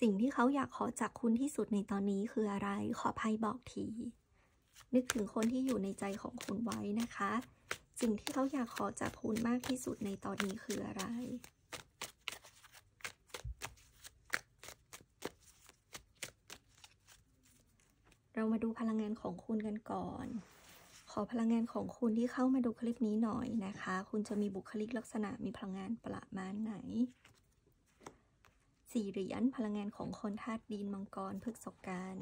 สิ่งที่เขาอยากขอจากคุณที่สุดในตอนนี้คืออะไร ขอไพ่บอกที นึกถึงคนที่อยู่ในใจของคุณไว้นะคะ สิ่งที่เขาอยากขอจากคุณมากที่สุดในตอนนี้คืออะไรเรามาดูพลังงานของคุณกันก่อน ขอพลังงานของคุณที่เข้ามาดูคลิปนี้หน่อยนะคะ คุณจะมีบุคลิกลักษณะมีพลังงานประมาณไหน สี่เหรียญพลังงานของคนธาตุดินมังกรพฤกษกัน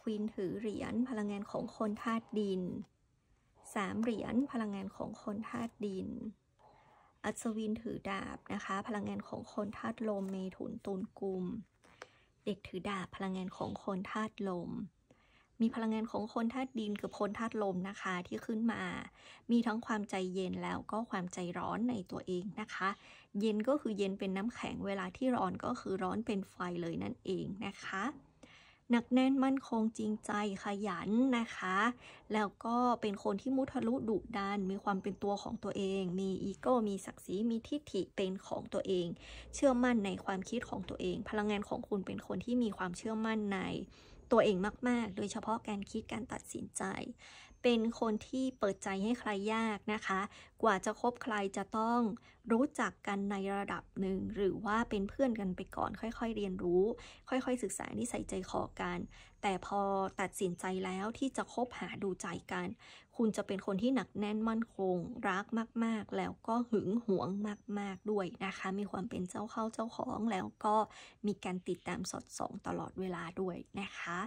ควีนถือเหรียญพลังงานของคนธาตุดินสามเหรียญพลังงานของคนธาตุดิน อัศวินถือดาบนะคะ พลังงานของคนธาตุลมเมถุนตุลกุม เด็กถือดาบพลังงานของคนธาตุลม มีพลังงานของคนธาตุดินคือคนธาตุลมนะคะที่ขึ้นมา มีทั้งความใจเย็นแล้วก็ความใจร้อนในตัวเองนะคะ เย็นก็คือเย็นเป็นน้ำแข็งเวลาที่ร้อนก็คือร้อนเป็นไฟเลยนั่นเองนะคะหนักแน่นมั่นคงจริงใจขยันนะคะ แล้วก็เป็นคนที่มุทะลุดุดัน มีความเป็นตัวของตัวเอง มีอีโก้มีศักดิ์ศรีมีทิฏฐิเป็นของตัวเอง เชื่อมั่นในความคิดของตัวเอง พลังงานของคุณเป็นคนที่มีความเชื่อมั่นใน ตัวเองมาก ๆ โดยเฉพาะการคิดการตัดสินใจ เป็นคนที่เปิดใจให้ใครยากนะคะ กว่าจะคบใครจะต้องรู้จักกันในระดับหนึ่ง หรือว่าเป็นเพื่อนกันไปก่อน ค่อยๆ เรียนรู้ ค่อยๆ ศึกษานิสัยใจคอกัน แต่พอตัดสินใจแล้วที่จะคบหาดูใจกัน คุณจะเป็นคนที่หนักแน่นมั่นคง รักมากๆ แล้วก็หึงหวงมาก ๆด้วยนะคะ มีความเป็นเจ้าเข้าเจ้าของแล้วก็มีการติดตามสอดส่องตลอดเวลาด้วยนะคะ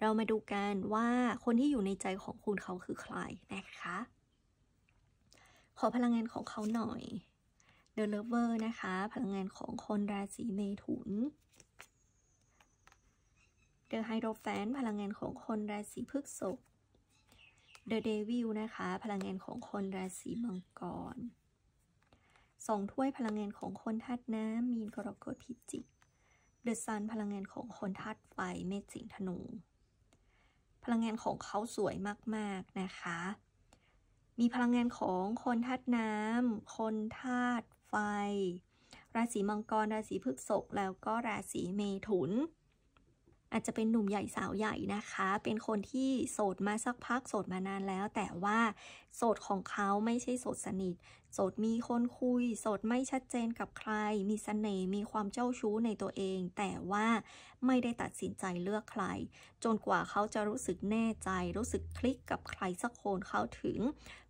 เรามาดูกันว่าคนที่อยู่ในใจของคุณเขาคือใครนะคะ ขอพลังงานของเขาหน่อย The Lover นะคะ พลังงานของคนราศีเมถุน The Hierophant พลังงานของคนราศีพฤษภ The Devil นะคะ พลังงานของคนราศีมังกรสองถ้วยพลังงานของคนธาตุน้ำมีนกรกฎพิจิก The Sun พลังงานของคนธาตุไฟเมษสิงธนู ลังงานของเขาสวยมากๆนะคะ มีพลังงานของคนธาตุน้ำคนธาตุไฟ ราศีมังกร ราศีพฤษภแล้วก็ราศีเมถุน อาจจะเป็นหนุ่มใหญ่สาวใหญ่นะคะ เป็นคนที่โสดมาสักพักโสดมานานแล้ว แต่ว่าโสดของเขาไม่ใช่โสดสนิทโสดมีคนคุย โสดไม่ชัดเจนกับใคร มีสเสน่ห์มีความเจ้าชู้ในตัวเอง แต่ว่าไม่ได้ตัดสินใจเลือกใคร จนกว่าเขาจะรู้สึกแน่ใจ รู้สึกคลิกกับใครสักคนเขาถึง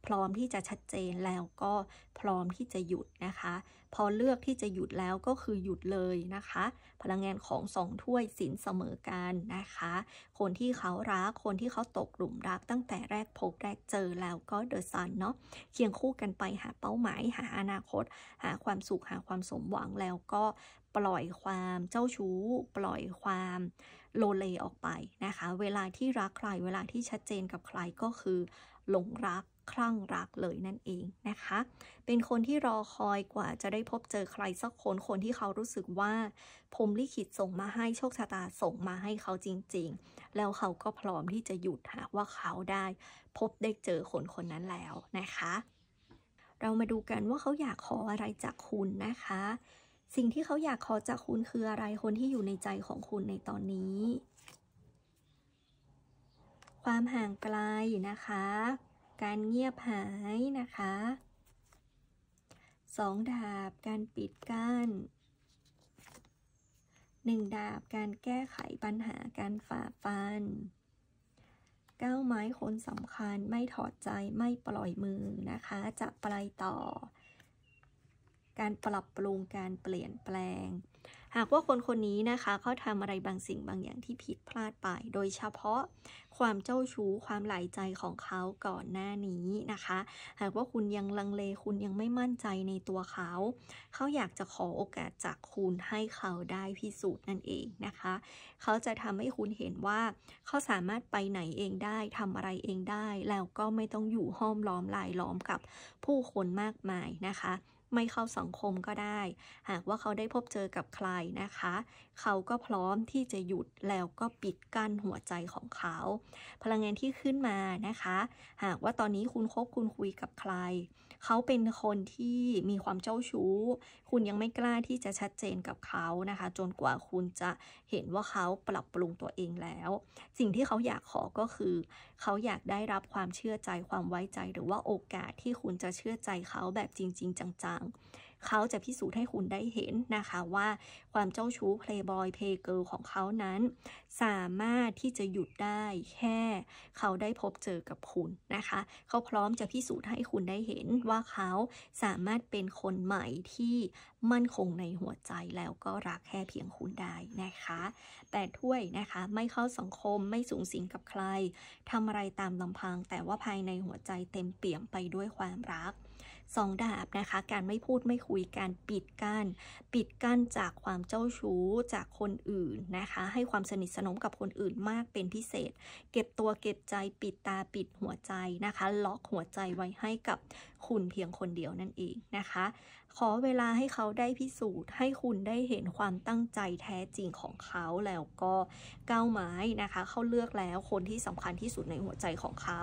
พร้อมที่จะชัดเจนแล้วก็พร้อมที่จะหยุดนะคะ พอเลือกที่จะหยุดแล้วก็คือหยุดเลยนะคะ พลังงานของสองถ้วยสินเสมอกันนะคะ คนที่เขารักคนที่เขาตกหลุมรักตั้งแต่แรกพบแรกเจอแล้วก็เดอะซันเนาะเคียงคู่กันไปหาเป้าหมาย หาอนาคต หาความสุขหาความสมหวังแล้วก็ปล่อยความเจ้าชู้ ปล่อยความโลเลออกไปนะคะ เวลาที่รักใคร เวลาที่ชัดเจนกับใครก็คือหลงรักคลั่งรักเลยนั่นเองนะคะ เป็นคนที่รอคอยกว่าจะได้พบเจอใครสักคน คนที่เขารู้สึกว่าผมลิขิตส่งมาให้โชคชะตาส่งมาให้เขาจริง ๆ แล้วเขาก็พร้อมที่จะหยุดหากว่าเขาได้ พบได้เจอคนคนนั้นแล้วนะคะ เรามาดูกันว่าเขาอยากขออะไรจากคุณนะคะ สิ่งที่เขาอยากขอจากคุณคืออะไรคนที่อยู่ในใจของคุณในตอนนี้ ความห่างไกลนะคะ การเงียบหายนะคะสองดาบการปิดกั้นหนึ่งดาบการแก้ไขปัญหาการฝ่าฟัน ก้าวไม้คนสำคัญไม่ถอดใจไม่ปล่อยมือนะคะ จะไปต่อ การปรับปรุงการเปลี่ยนแปลง หากว่าคนคนนี้นะคะเขาทำอะไรบางสิ่งบางอย่างที่ผิดพลาดไป โดยเฉพาะความเจ้าชู้ความหลายใจของเขาก่อนหน้านี้นะคะ หากว่าคุณยังลังเลคุณยังไม่มั่นใจในตัวเขา เขาอยากจะขอโอกาสจากคุณให้เขาได้พิสูจน์นั่นเองนะคะ เขาจะทำให้คุณเห็นว่าเขาสามารถไปไหนเองได้ทำอะไรเองได้ แล้วก็ไม่ต้องอยู่ห้อมล้อมลายล้อมกับผู้คนมากมายนะคะ ไม่เข้าสังคมก็ได้ หากว่าเขาได้พบเจอกับใครนะคะ เขาก็พร้อมที่จะหยุดแล้วก็ปิดกั้นหัวใจของเขา พลังงานที่ขึ้นมานะคะ หากว่าตอนนี้คุณคบคุณคุยกับใคร เขาเป็นคนที่มีความเจ้าชู้ คุณยังไม่กล้าที่จะชัดเจนกับเขานะคะ จนกว่าคุณจะเห็นว่าเขาปรับปรุงตัวเองแล้ว สิ่งที่เขาอยากขอก็คือ เขาอยากได้รับความเชื่อใจความไว้ใจหรือว่าโอกาสที่คุณจะเชื่อใจเขาแบบจริง ๆ จังๆ เขาจะพิสูจน์ให้คุณได้เห็นนะคะว่าความเจ้าชู้เพลย์บอยเพย์เกิลของเขานั้น สามารถที่จะหยุดได้แค่เขาได้พบเจอกับคุณนะคะ เขาพร้อมจะพิสูจน์ให้คุณได้เห็นว่าเขาสามารถเป็นคนใหม่ที่มั่นคงในหัวใจแล้วก็รักแค่เพียงคุณได้นะคะแต่ถ้วยนะคะไม่เข้าสังคมไม่สูงสิงกับใครทำอะไรตามลำพังแต่ว่าภายในหัวใจเต็มเปี่ยมไปด้วยความรัก สองดาบนะคะ การไม่พูดไม่คุยการปิดกั้นปิดกั้นจากความเจ้าชู้จากคนอื่นนะคะ ให้ความสนิทสนมกับคนอื่นมากเป็นพิเศษ เก็บตัวเก็บใจปิดตาปิดหัวใจนะคะ ล็อกหัวใจไว้ให้กับคุณเพียงคนเดียวนั่นเองนะคะขอเวลาให้เขาได้พิสูจน์ ให้คุณได้เห็นความตั้งใจแท้จริงของเขาแล้วก็ก้าวไม้นะคะเขาเลือกแล้วคนที่สำคัญที่สุดในหัวใจของเขา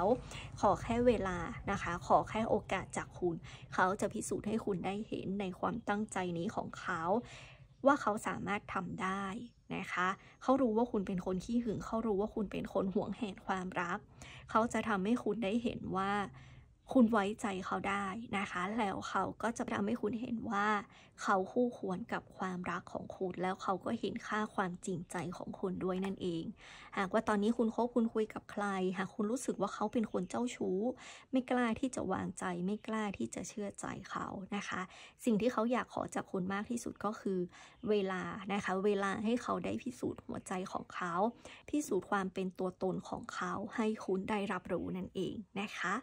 ขอแค่เวลานะคะ ขอแค่โอกาสจากคุณ เขาจะพิสูจน์ให้คุณได้เห็นในความตั้งใจนี้ของเขา ว่าเขาสามารถทำได้นะคะเขารู้ว่าคุณเป็นคนขี้หึงเขารู้ว่าคุณเป็นคนห่วงแหนความรัก เขาจะทำให้คุณได้เห็นว่า คุณไว้ใจเขาได้นะคะ แล้วเขาก็จะทำให้คุณเห็นว่า เขาคู่ควรกับความรักของคุณ แล้วเขาก็เห็นค่าความจริงใจของคุณด้วยนั่นเอง หากว่าตอนนี้คุณคบคุณคุยกับใคร หากคุณรู้สึกว่าเขาเป็นคนเจ้าชู้ ไม่กล้าที่จะวางใจ ไม่กล้าที่จะเชื่อใจเขานะคะ สิ่งที่เขาอยากขอจากคุณมากที่สุดก็คือ เวลานะคะ เวลาให้เขาได้พิสูจน์หัวใจของเขา พิสูจน์ความเป็นตัวตนของเขาให้คุณได้รับรู้นั่นเองนะคะ